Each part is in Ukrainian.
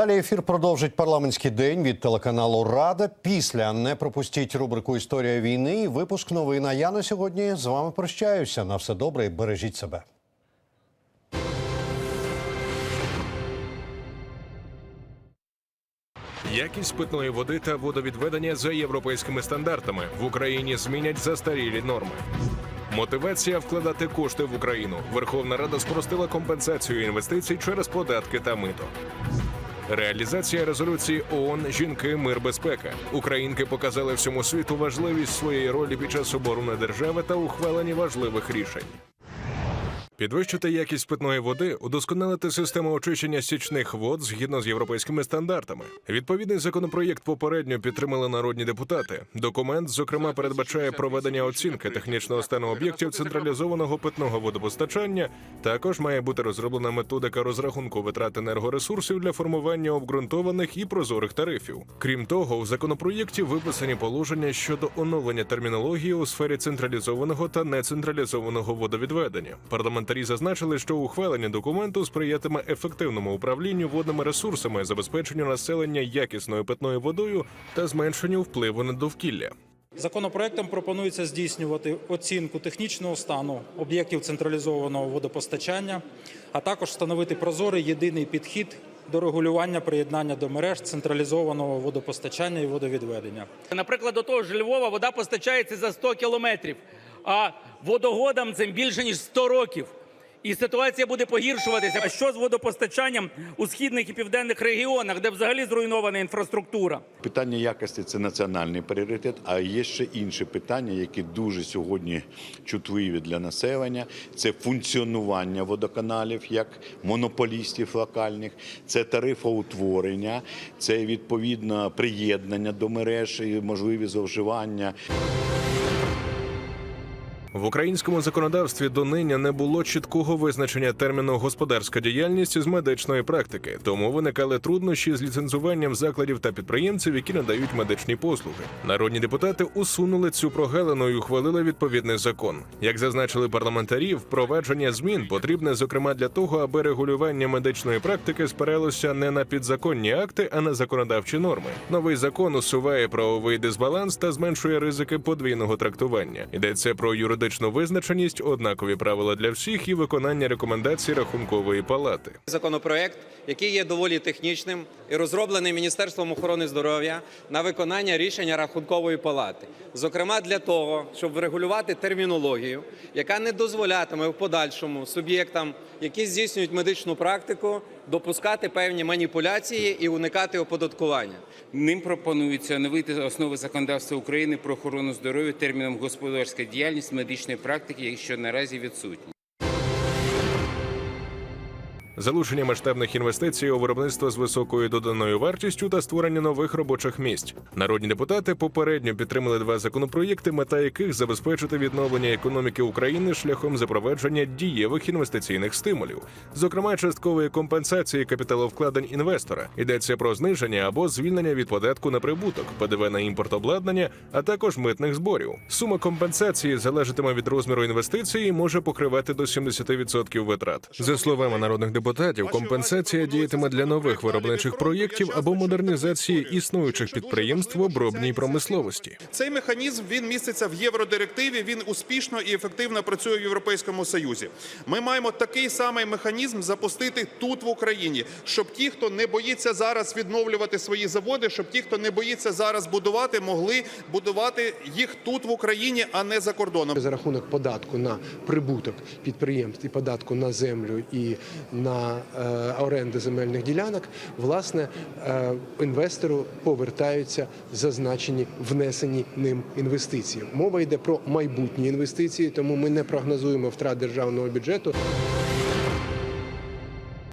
Далі ефір продовжить парламентський день від телеканалу Рада. Після не пропустіть рубрику Історія війни і випуск новин. А я на сьогодні з вами прощаюся. На все добре і бережіть себе. Якість питної води та водовідведення за європейськими стандартами в Україні змінять застарілі норми. Мотивація вкладати кошти в Україну. Верховна Рада спростила компенсацію інвестицій через податки та мито. Реалізація резолюції ООН Жінки, мир, безпека. Українки показали всьому світу важливість своєї ролі під час оборони держави та ухвалення важливих рішень. Підвищити якість питної води, удосконалити систему очищення стічних вод згідно з європейськими стандартами. Відповідний законопроєкт попередньо підтримали народні депутати. Документ, зокрема, передбачає проведення оцінки технічного стану об'єктів централізованого питного водопостачання. Також має бути розроблена методика розрахунку витрат енергоресурсів для формування обґрунтованих і прозорих тарифів. Крім того, у законопроєкті виписані положення щодо оновлення термінології у сфері централізованого та нецентралізованого водовідведення. Парламентарі зазначили, що ухвалення документу сприятиме ефективному управлінню водними ресурсами, забезпеченню населення якісною питною водою та зменшенню впливу на довкілля. Законопроектом пропонується здійснювати оцінку технічного стану об'єктів централізованого водопостачання, а також встановити прозорий єдиний підхід до регулювання приєднання до мереж централізованого водопостачання і водовідведення. Наприклад, до того ж Львова вода постачається за 100 кілометрів, а водогодам цим більше ніж 100 років. І ситуація буде погіршуватися. А що з водопостачанням у східних і південних регіонах, де взагалі зруйнована інфраструктура? Питання якості це національний пріоритет, а є ще інші питання, які дуже сьогодні чутливі для населення. Це функціонування водоканалів як монополістів локальних, це тарифоутворення, це відповідно приєднання до мереж і можливі зловживання. В українському законодавстві донині не було чіткого визначення терміну господарська діяльність з медичної практики, тому виникали труднощі з ліцензуванням закладів та підприємців, які надають медичні послуги. Народні депутати усунули цю прогалину і ухвалили відповідний закон. Як зазначили парламентарі, впровадження змін потрібне зокрема для того, аби регулювання медичної практики спиралося не на підзаконні акти, а на законодавчі норми. Новий закон усуває правовий дисбаланс та зменшує ризики подвійного трактування. Йдеться про юридичну визначеність, однакові правила для всіх і виконання рекомендацій рахункової палати. Законопроект, який є доволі технічним і розроблений Міністерством охорони здоров'я на виконання рішення рахункової палати, зокрема для того, щоб врегулювати термінологію, яка не дозволятиме в подальшому суб'єктам, які здійснюють медичну практику, допускати певні маніпуляції і уникати оподаткування. Ним пропонується оновити основи законодавства України про охорону здоров'я терміном господарська діяльність медичної практики, що наразі відсутні. Залучення масштабних інвестицій у виробництво з високою доданою вартістю та створення нових робочих місць. Народні депутати попередньо підтримали два законопроєкти, мета яких забезпечити відновлення економіки України шляхом запровадження дієвих інвестиційних стимулів, зокрема часткової компенсації капіталовкладень інвестора. Йдеться про зниження або звільнення від податку на прибуток, ПДВ на імпорт обладнання, а також митних зборів. Сума компенсації залежатиме від розміру інвестиції і може покривати до 70% витрат. За словами народних депутатів, компенсація діятиме для нових виробничих проєктів або модернізації існуючих підприємств в обробній промисловості. Цей механізм він міститься в євродирективі. Він успішно і ефективно працює в Європейському Союзі. Ми маємо такий самий механізм запустити тут в Україні, щоб ті, хто не боїться зараз відновлювати свої заводи, щоб ті, хто не боїться зараз будувати, могли будувати їх тут в Україні, а не за кордоном. за рахунок податку на прибуток підприємств і податку на землю і на е, оренди земельних ділянок, власне, е, інвестору повертаються зазначені внесені ним інвестиції. Мова йде про майбутні інвестиції, тому ми не прогнозуємо втрат державного бюджету.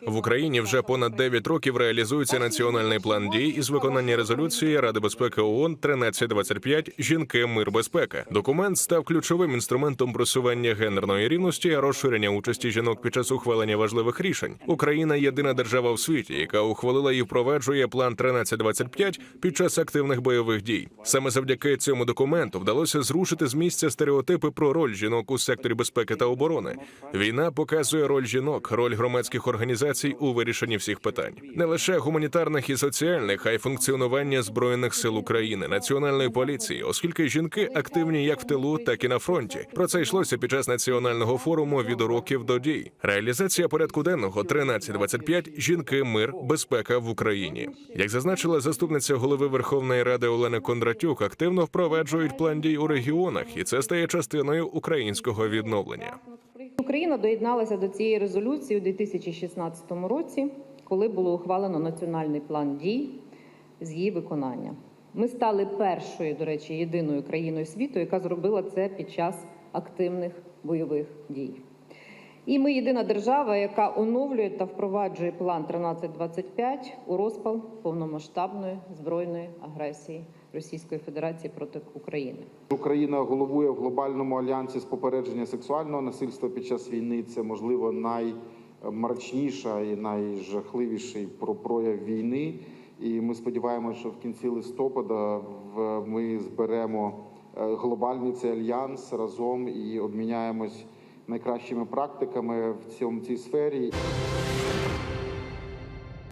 В Україні вже понад 9 років реалізується національний план дій із виконання резолюції Ради безпеки ООН 1325 Жінки, мир, безпека. Документ став ключовим інструментом просування гендерної рівності, розширення участі жінок під час ухвалення важливих рішень. Україна єдина держава в світі, яка ухвалила і впроваджує план 1325 під час активних бойових дій. Саме завдяки цьому документу вдалося зрушити з місця стереотипи про роль жінок у секторі безпеки та оборони. Війна показує роль жінок, роль громадських організацій інновацій у вирішенні всіх питань, не лише гуманітарних і соціальних, а й функціонування збройних сил України, національної поліції, оскільки жінки активні як в тилу, так і на фронті. Про це йшлося під час національного форуму від уроків до дій. Реалізація порядку денного 13.25 жінки, мир, безпека в Україні. Як зазначила заступниця голови Верховної Ради Олена Кондратюк, активно впроваджують план дій у регіонах, і це стає частиною українського відновлення. Україна доєдналася до цієї резолюції у 2016 році, коли було ухвалено національний план дій з її виконання. Ми стали першою, до речі, єдиною країною світу, яка зробила це під час активних бойових дій. І ми єдина держава, яка оновлює та впроваджує план 1325 у розпал повномасштабної збройної агресії Російської Федерації проти України. Україна головує в глобальному альянсі з попередження сексуального насильства під час війни. Це можливо наймарчніша і найжахливіший про прояв війни. І ми сподіваємося, що в кінці листопада ми зберемо е, глобальний цей альянс разом і обміняємось найкращими практиками в цьому цій сфері.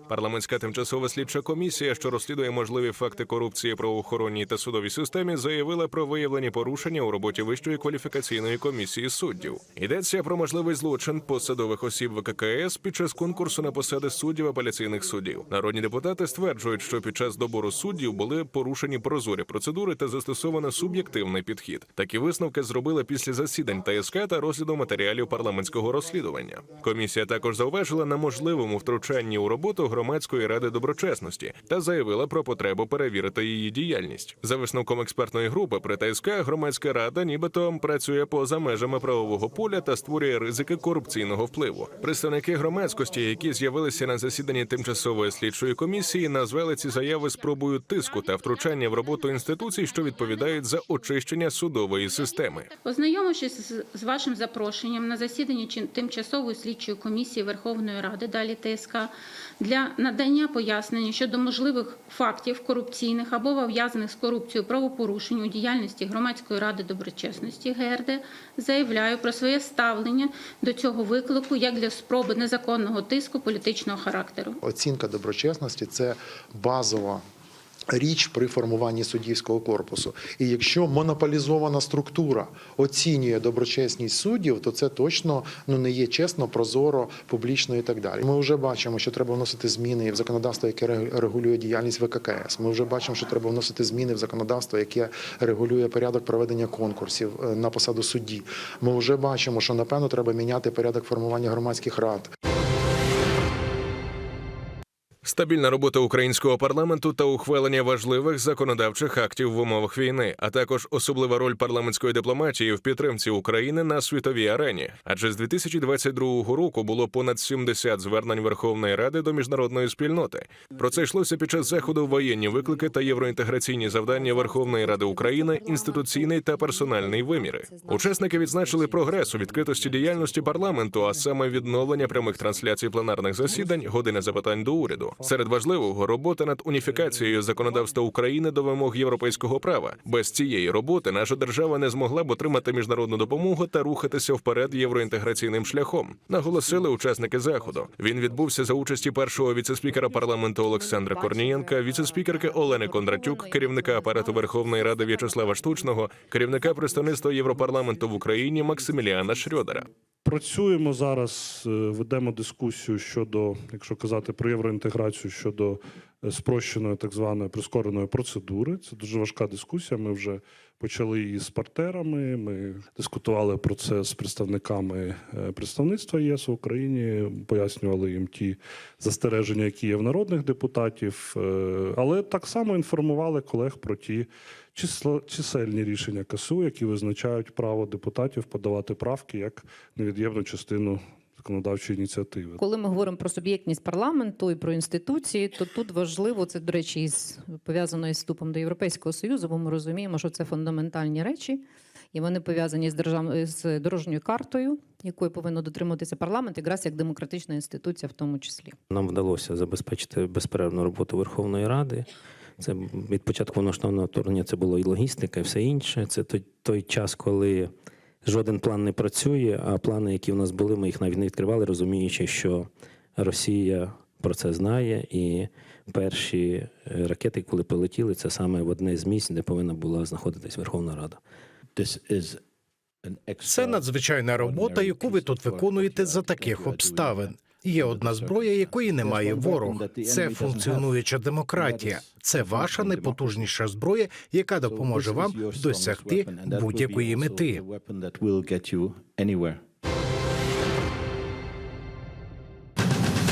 Парламентська тимчасова слідча комісія, що розслідує можливі факти корупції в правоохоронній та судовій системі, заявила про виявлені порушення у роботі Вищої кваліфікаційної комісії суддів. Йдеться про можливий злочин посадових осіб ВККС під час конкурсу на посади суддів апеляційних судів. Народні депутати стверджують, що під час добору суддів були порушені прозорі процедури та застосовано суб'єктивний підхід. Такі висновки зробили після засідань ТСК та розгляду матеріалів парламентського розслідування. Комісія також зауважила на можливому втручанні у роботу громадської ради доброчесності та заявила про потребу перевірити її діяльність. За висновком експертної групи при громадська рада нібито працює поза межами правового поля та створює ризики корупційного впливу. Представники громадськості, які з'явилися на засіданні тимчасової слідчої комісії, назвали ці заяви спробою тиску та втручання в роботу інституцій, що відповідають за очищення судової системи. Ознайомившись з- вашим запрошенням на засідання чи- тимчасової слідчої комісії Верховної Ради, далі ТСК, для надання пояснення щодо можливих фактів корупційних або пов'язаних з корупцією правопорушень у діяльності Громадської ради доброчесності ГРД, заявляю про своє ставлення до цього виклику як для спроби незаконного тиску політичного характеру. Оцінка доброчесності це базова. Річ при формуванні суддівського корпусу, і якщо монополізована структура оцінює доброчесність суддів, то це точно ну не є чесно, прозоро, публічно і так далі. Ми вже бачимо, що треба вносити зміни в законодавство, яке рег- регулює діяльність ВККС. Ми вже бачимо, що треба вносити зміни в законодавство, яке регулює порядок проведення конкурсів е, на посаду судді. Ми вже бачимо, що напевно треба міняти порядок формування громадських рад. Стабільна робота українського парламенту та ухвалення важливих законодавчих актів в умовах війни, а також особлива роль парламентської дипломатії в підтримці України на світовій арені. Адже з 2022 року було понад 70 звернень Верховної Ради до міжнародної спільноти. Про це йшлося під час заходу воєнні виклики та євроінтеграційні завдання Верховної Ради України, інституційний та персональний виміри. Учасники відзначили прогрес у відкритості діяльності парламенту, а саме відновлення прямих трансляцій пленарних засідань, години запитань до уряду. Серед важливого робота над уніфікацією законодавства України до вимог європейського права. Без цієї роботи наша держава не змогла б отримати міжнародну допомогу та рухатися вперед євроінтеграційним шляхом. Наголосили учасники заходу. Він відбувся за участі першого віцеспікера парламенту Олександра Корнієнка, віцеспікерки Олени Кондратюк, керівника апарату Верховної Ради В'ячеслава Штучного, керівника представництва Європарламенту в Україні Максиміліана Шрьодера. Працюємо зараз, е, ведемо дискусію щодо, якщо казати про євроінтеграцію, щодо е, спрощеної так званої прискореної процедури. Це дуже важка дискусія. Ми вже почали її з партнерами. Ми дискутували про це з представниками е, представництва ЄС в Україні, пояснювали їм ті застереження, які є в народних депутатів, але так само інформували колег про ті чисельні рішення КСУ, які визначають право депутатів подавати правки як невід'ємну частину законодавчої ініціативи. Коли ми говоримо про суб'єктність парламенту і про інституції, то тут важливо це, до речі, із пов'язано із вступом до Європейського союзу, бо ми розуміємо, що це фундаментальні речі, і вони пов'язані з держав... з дорожньою картою, якої повинно дотримуватися парламент, якраз як демократична інституція, в тому числі. Нам вдалося забезпечити безперервну роботу Верховної Ради. Це від початку повноштовного вторгнення це було і логістика, і все інше. Це той, той час, коли жоден план не працює, а плани, які в нас були, ми їх навіть не відкривали, розуміючи, що Росія про це знає, і перші е, ракети, коли полетіли, це саме в одне з місць, де повинна була знаходитись Верховна Рада. Це надзвичайна робота, яку ви тут виконуєте за таких обставин. Є одна зброя, якої немає ворог. Це функціонуюча демократія. Це ваша найпотужніша зброя, яка допоможе вам досягти будь-якої мети.